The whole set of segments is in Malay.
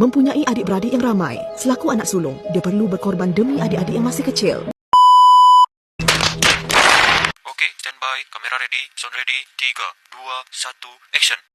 Mempunyai adik-beradik yang ramai, selaku anak sulung, dia perlu berkorban demi adik-adik yang masih kecil. Okey, standby. Kamera ready. Sound ready. 3, 2, 1, action.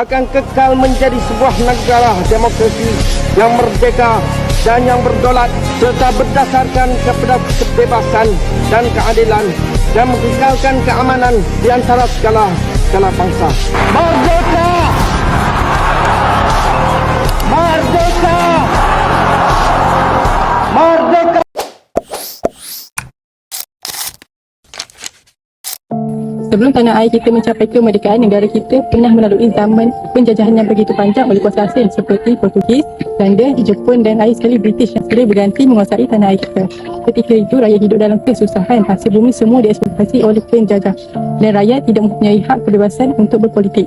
Akan kekal menjadi sebuah negara demokrasi yang merdeka dan yang berdaulat serta berdasarkan kepada kebebasan dan keadilan dan mengekalkan keamanan di antara segala segala bangsa. Merdeka! Merdeka! Merdeka! Sebelum tanah air kita mencapai kemerdekaan, negara kita pernah melalui zaman penjajahan yang begitu panjang oleh kuasa asing seperti Portugis, Belanda, Jepun dan akhir sekali British yang sebenarnya berganti menguasai tanah air kita. Ketika itu, rakyat hidup dalam kesusahan. Hasil bumi semua dieksploitasi oleh penjajah dan rakyat tidak mempunyai hak kebebasan untuk berpolitik.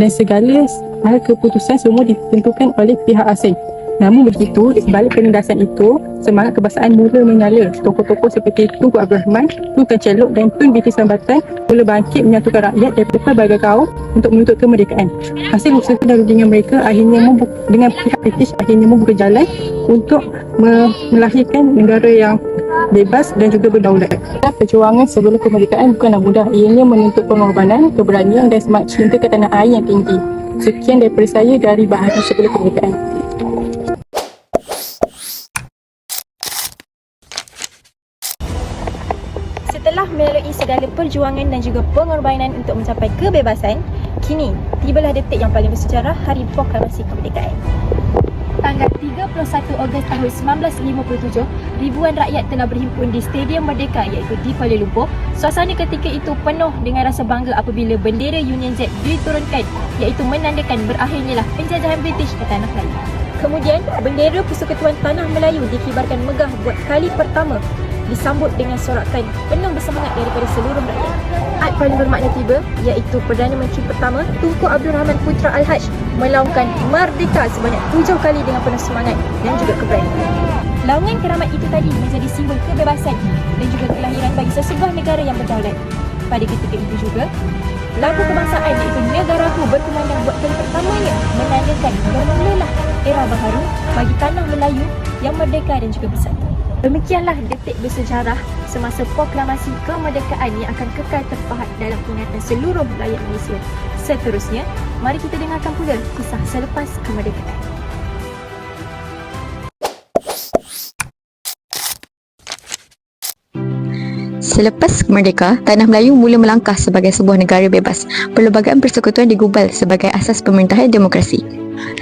Dan segala hal keputusan semua ditentukan oleh pihak asing. Namun begitu, di sebalik penindasan itu, semangat kebangsaan mula menyala. Tokoh-tokoh seperti Tunku Abdul Rahman, Tun Tan Celok dan Tun Binti Sambatan mula bangkit menyatukan rakyat dari pelbagai kaum untuk menuntut kemerdekaan. Hasil usaha dan rundingan mereka akhirnya membuka, dengan pihak British akhirnya membuka jalan untuk me- melahirkan negara yang bebas dan juga berdaulat. Perjuangan sebelum kemerdekaan bukanlah mudah. Ianya menuntut pengorbanan, keberanian dan semangat cinta ke tanah air yang tinggi. Sekian daripada saya dari bahagian sebelum kemerdekaan. Perjuangan dan juga pengorbanan untuk mencapai kebebasan, kini tibalah detik yang paling bersejarah Hari Proklamasi Kemerdekaan. Tanggal 31 Ogos tahun 1957, ribuan rakyat telah berhimpun di Stadium Merdeka iaitu di Kuala Lumpur. Suasana ketika itu penuh dengan rasa bangga apabila bendera Union Jack diturunkan iaitu menandakan berakhirnya lah penjajahan British ke tanah Melayu. Kemudian, bendera Persekutuan Tanah Melayu dikibarkan megah buat kali pertama disambut dengan sorakan penuh bersemangat daripada seluruh rakyat. Ad paling bermakna tiba iaitu Perdana Menteri pertama Tunku Abdul Rahman Putra Al-Haj melaungkan Merdeka sebanyak tujuh kali dengan penuh semangat dan juga keberanian. Laungan keramat itu tadi menjadi simbol kebebasan dan juga kelahiran bagi sesebuah negara yang berdaulat. Pada ketika itu juga, lagu kebangsaan iaitu Negaraku berkumandang buat kali pertamanya menandakan bermulalah era baharu bagi tanah Melayu yang merdeka dan juga bersatu. Demikianlah detik bersejarah semasa proklamasi kemerdekaan yang akan kekal terpahat dalam ingatan seluruh rakyat Malaysia. Seterusnya, mari kita dengarkan pula kisah selepas kemerdekaan. Selepas merdeka, Tanah Melayu mula melangkah sebagai sebuah negara bebas. Perlembagaan persekutuan digubal sebagai asas pemerintahan demokrasi.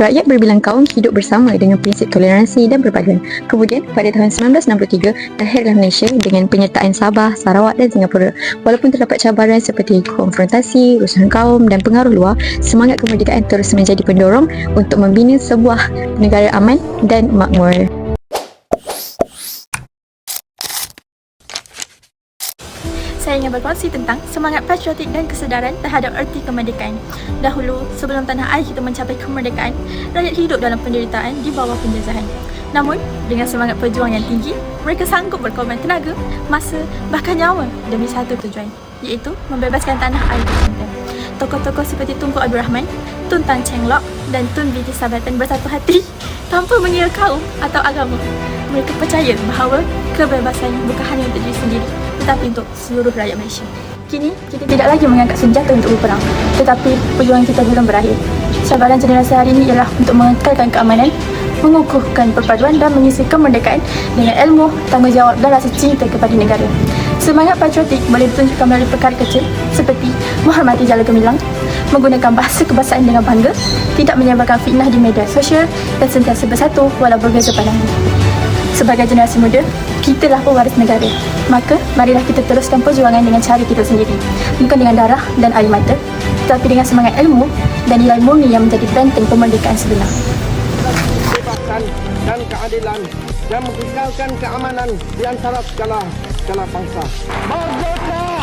Rakyat berbilang kaum hidup bersama dengan prinsip toleransi dan perpaduan. Kemudian, pada tahun 1963, lahirlah Malaysia dengan penyertaan Sabah, Sarawak dan Singapura. Walaupun terdapat cabaran seperti konfrontasi, urusan kaum dan pengaruh luar, semangat kemerdekaan terus menjadi pendorong untuk membina sebuah negara aman dan makmur. Ingin berkongsi tentang semangat patriotik dan kesedaran terhadap erti kemerdekaan. Dahulu, sebelum tanah air kita mencapai kemerdekaan, rakyat hidup dalam penderitaan di bawah penjajahan. Namun, dengan semangat perjuangan yang tinggi, mereka sanggup berkorban tenaga, masa, bahkan nyawa demi satu tujuan, iaitu membebaskan tanah air tercinta. Tokoh-tokoh seperti Tunku Abdul Rahman, Tun Tan Cheng Lock dan Tun Binti Sabatan bersatu hati tanpa mengira kaum atau agama. Mereka percaya bahawa kebebasan bukan hanya untuk diri sendiri, tetapi untuk seluruh rakyat Malaysia. Kini, kita tidak lagi mengangkat senjata untuk berperang, tetapi perjuangan kita belum berakhir. Cabaran generasi hari ini ialah untuk mengekalkan keamanan, mengukuhkan perpaduan dan mengisi kemerdekaan dengan ilmu, tanggungjawab dan rasa cinta kepada negara. Semangat patriotik boleh ditunjukkan melalui perkara kecil seperti menghormati jalan gemilang, menggunakan bahasa kebangsaan dengan bangga, tidak menyebarkan fitnah di media sosial dan sentiasa bersatu walau berbeza pandangan. Sebagai generasi muda, kitalah pewaris negara. Maka, marilah kita teruskan perjuangan dengan cara kita sendiri. Bukan dengan darah dan air mata, tetapi dengan semangat ilmu dan nilai murni yang menjadi benteng kemerdekaan sebenar. kebebasan dan keadilan dan mengekalkan keamanan di antara segala segala bangsa. Merdeka!